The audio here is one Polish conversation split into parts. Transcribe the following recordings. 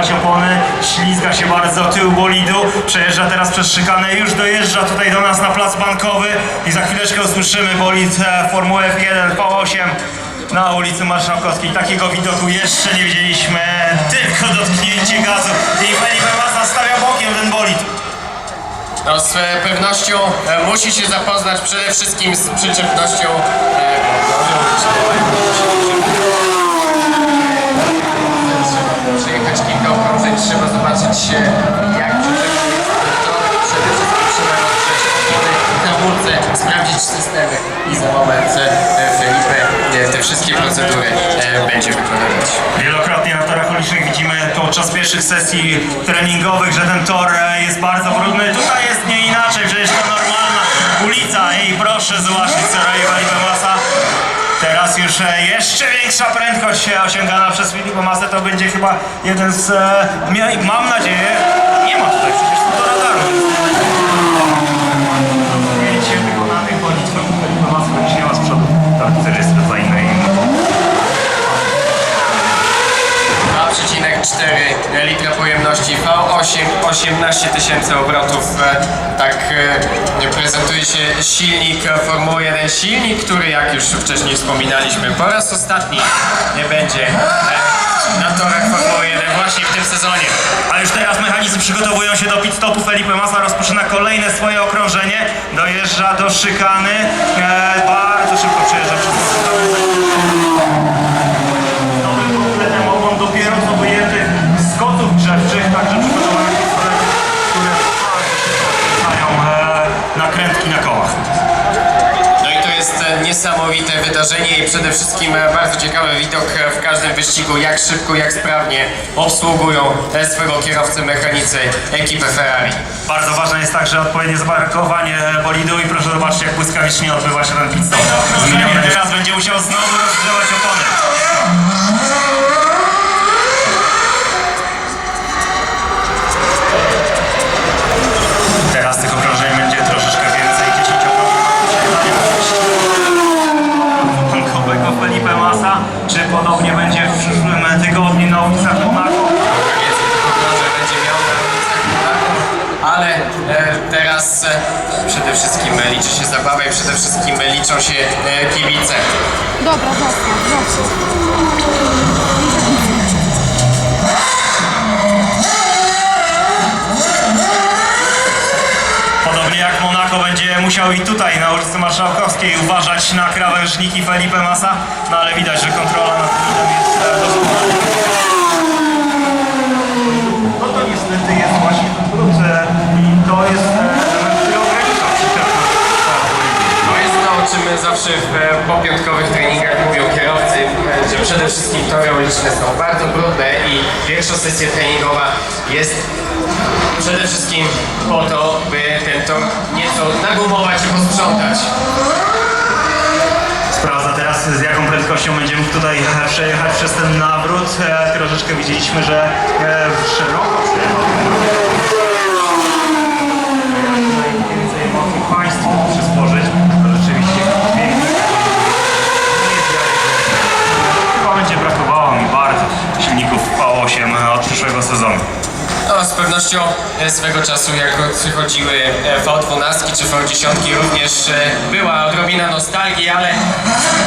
Rozgrzewać opony, ślizga się bardzo tył bolidu, przejeżdża teraz przez szykanę, już dojeżdża tutaj do nas na plac bankowy. I za chwileczkę usłyszymy bolid e, Formuły F1 V8 na ulicy Marszałkowskiej. Takiego widoku jeszcze nie widzieliśmy, tylko dotknięcie gazu. I Felipe Massa stawia bokiem ten bolid. No, z e, pewnością e, musi się zapoznać przede wszystkim z przyczepnością e, będzie wykonywać. Wielokrotnie na torach ulicznych widzimy podczas pierwszych sesji treningowych, że ten tor e, jest bardzo brudny. Tutaj jest nie inaczej, przecież to normalna ulica i proszę zobaczyć robi Felipe Massa. Teraz już e, jeszcze większa prędkość osiągana przez Felipe Massa. To będzie chyba jeden z... e, Mam nadzieję... Nie ma tutaj przecież do radaru. Zdjęcie wykonanych bolidów Felipe Massa będzie miała z przodu. Tak, też jest za innej 2,4 litra pojemności V8, 18 tysięcy obrotów. E, Tak e, prezentuje się silnik Formuły 1. Silnik, który jak już wcześniej wspominaliśmy, po raz ostatni nie będzie e, na torach Formuły 1 właśnie w tym sezonie. A już teraz mechanicy przygotowują się do pit stopu. Felipe Massa rozpoczyna kolejne swoje okrążenie. Dojeżdża do szykany. E, bardzo szybko przejeżdża przez niesamowite wydarzenie i przede wszystkim e, bardzo ciekawy widok e, w każdym wyścigu, jak szybko, jak sprawnie obsługują e, swego kierowcę mechanicy ekipy Ferrari. Bardzo ważne jest także odpowiednie zaparkowanie bolidu i proszę zobaczyć jak błyskawicznie odbywa się ten pit stop. Zmieniony teraz będzie musiał znowu rozgrzewać opony. Czy podobnie będzie w przyszłym tygodniu na ulicach Monaco? Więc okrążeń będzie miał na ulicach. Ale e, teraz e, przede wszystkim e, liczy się zabawa i przede wszystkim e, liczą się e, kibice. Dobra, zostaw, zostaw. Musiał i tutaj na ulicy Marszałkowskiej uważać na krawężniki Felipe Massa, no ale widać, że kontrola nad bolidem jest e. No to niestety jest właśnie e, i to jest e, element, który ogranicza całego bolidu. To jest to, o czym zawsze w e, popiątkowych treningach mówią kierowcy, e, że przede wszystkim tory uliczne są bardzo brudne i pierwsza sesja treningowa jest przede wszystkim po to, by ten tor nieco nagumować i posprzątać. Sprawdza teraz z jaką prędkością będzie mógł tutaj przejechać przez ten nawrót. E, Troszeczkę widzieliśmy, że e, szeroko pewnością e, swego czasu, jak przychodziły e, V12 czy V10, również e, była odrobina nostalgii, ale,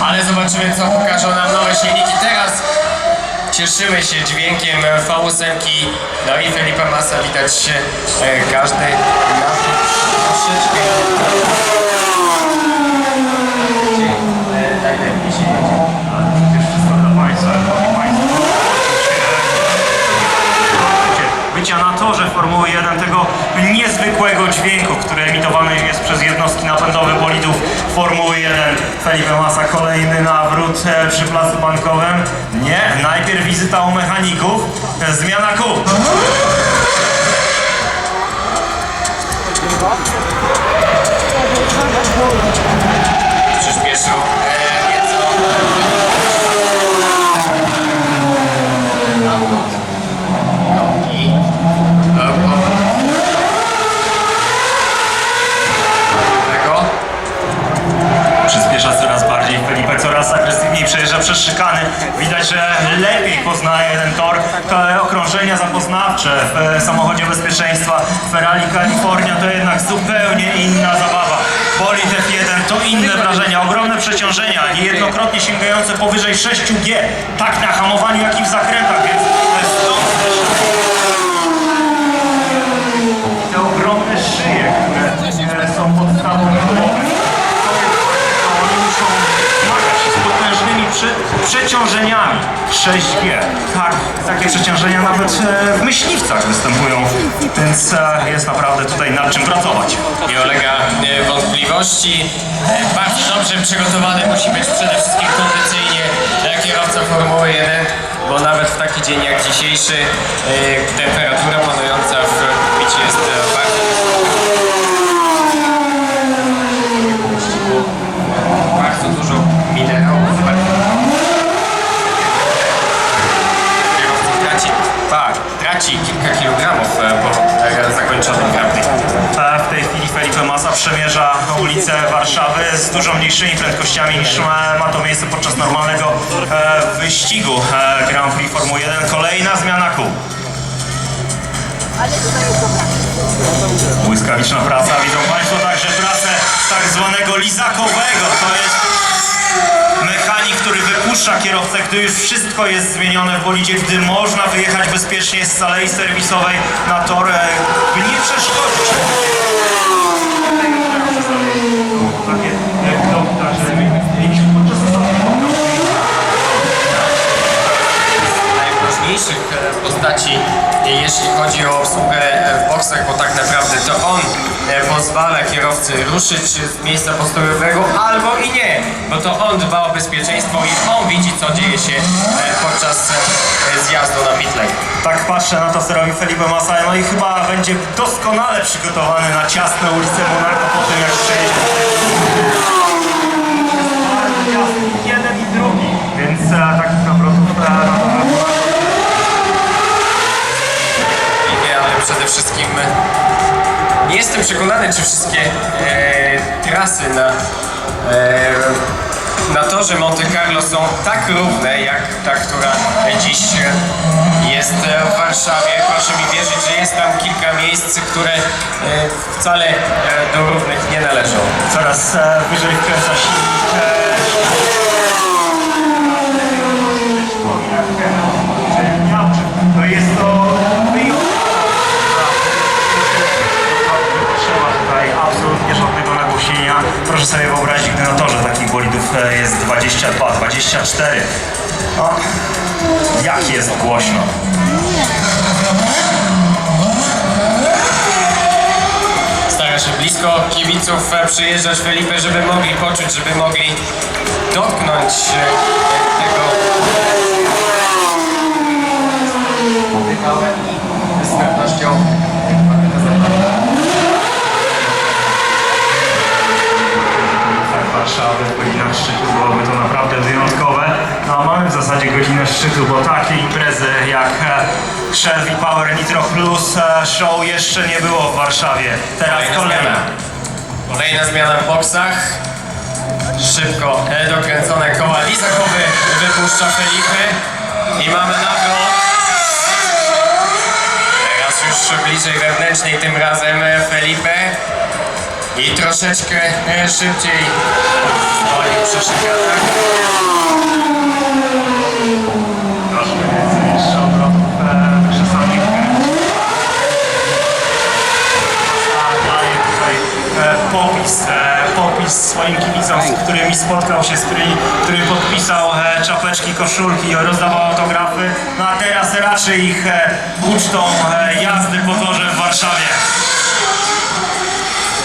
ale zobaczymy, co pokażą nam nowe silniki. Teraz cieszymy się dźwiękiem V8, no i Felipe Massa widać każdy napój troszeczkę. E, Najlepiej się jedzie. Ale przecież wszystko dla Państwa, drogi Państwo. Bycia na torze Formuły 1, tego niezwykłego dźwięku, który emitowany jest przez jednostki napędowe bolidów Formuły 1. Felipe Massa kolejny nawrót przy placu bankowym. Nie, najpierw wizyta u mechaników, zmiana kół. Przyspieszył e, nieco. Ferrari California to jednak zupełnie inna zabawa. Bolid F1 to inne wrażenia, ogromne przeciążenia, niejednokrotnie sięgające powyżej 6G, tak na hamowaniu, jak i w zakrętach, więc to jest stąd też te ogromne szyje, które e, są podstawą głowy. To jest właśnie to, oni muszą zmagać się z potężnymi przy, przeciążeniami 6G. Tak, takie przeciążenia nawet e, w myśliwcach występują, więc e, jest naprawdę tutaj nad czym pracować. Nie ulega e, wątpliwości. Bardzo dobrze przygotowany musi być przede wszystkim kondycyjnie kierowca Formuły 1, bo nawet w taki dzień jak dzisiejszy temperatura panująca w bicie jest bardzo E, W tej chwili Felipe Massa przemierza ulicę Warszawy z dużo mniejszymi prędkościami niż ma, ma to miejsce podczas normalnego e, wyścigu e, Grand Prix Formuły 1. Kolejna zmiana kół. Błyskawiczna praca. Widzą Państwo także pracę tak zwanego lizakowego. To jest mechanik, który wypuszcza kierowcę, gdy już wszystko jest zmienione w bolidzie, gdy można wyjechać bezpiecznie z alei serwisowej na tor, by nie przeszkodzić. E, podczas ostatniego najważniejszych e, postaci, jeśli chodzi o obsługę e, w boksach, bo tak naprawdę to on e, pozwala kierowcy ruszyć z miejsca postojowego albo i nie, bo to on dba o bezpieczeństwo i on widzi, co dzieje się e, podczas zjazdu na pit lane. Tak patrzę na to, co robi Felipe Massa, no i chyba będzie doskonale przygotowany na ciasne ulice Monako po tym, jak przejedzie. Jeden i drugi, więc e, takich nawrotów e, na to Nie, ale przede wszystkim nie jestem przekonany, czy wszystkie e, trasy na, e, na torze Monte Carlo są tak równe, jak ta, która dziś jest w Warszawie. Proszę mi wierzyć, że jest tam kilka miejsc, które e, wcale e, do równych nie należą. coraz e, wyżej wkręca silnik. E, kibiców e, przyjeżdżać Felipe, żeby mogli poczuć, żeby mogli dotknąć e, tego z pewnością Warszawy w godzinach szczytu byłoby to naprawdę wyjątkowe. No a mamy w zasadzie godzinę szczytu, bo takie imprezy jak e, Shell V Power Nitro Plus Show jeszcze nie było w Warszawie. Teraz Kolejna kolejna. zmiana. W boksach. Szybko dokręcone koła lizakowy wypuszcza Felipe i mamy nawrot. Teraz już bliżej wewnętrznej tym razem Felipe i troszeczkę szybciej zwolnił przy szykanach. Troszkę więcej niż obrotów e, przesadnych. A daje tutaj e, popis, e, popis swoim kibicom, z którymi spotkał się, z którymi, którym podpisał e, czapeczki, koszulki, rozdawał autografy. No a teraz raczy ich e, ucztą e, jazdy po torze w Warszawie.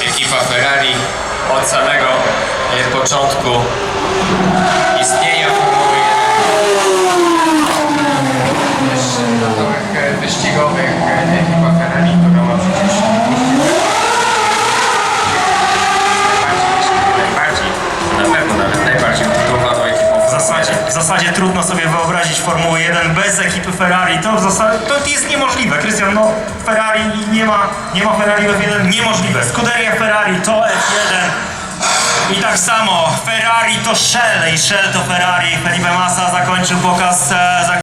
Ekipa Ferrari od samego e, początku istnienia Formuły 1. Też na e, wyścigowych e, ekipa Ferrari, zasadzie, trudno sobie wyobrazić Formułę 1 bez ekipy Ferrari. To w zasadzie to jest niemożliwe. Krystian, no Ferrari nie ma, nie ma Ferrari F1 niemożliwe. Scuderia Ferrari to F1 I tak samo Ferrari to Shell i Shell to Ferrari. Felipe Massa zakończył pokaz e,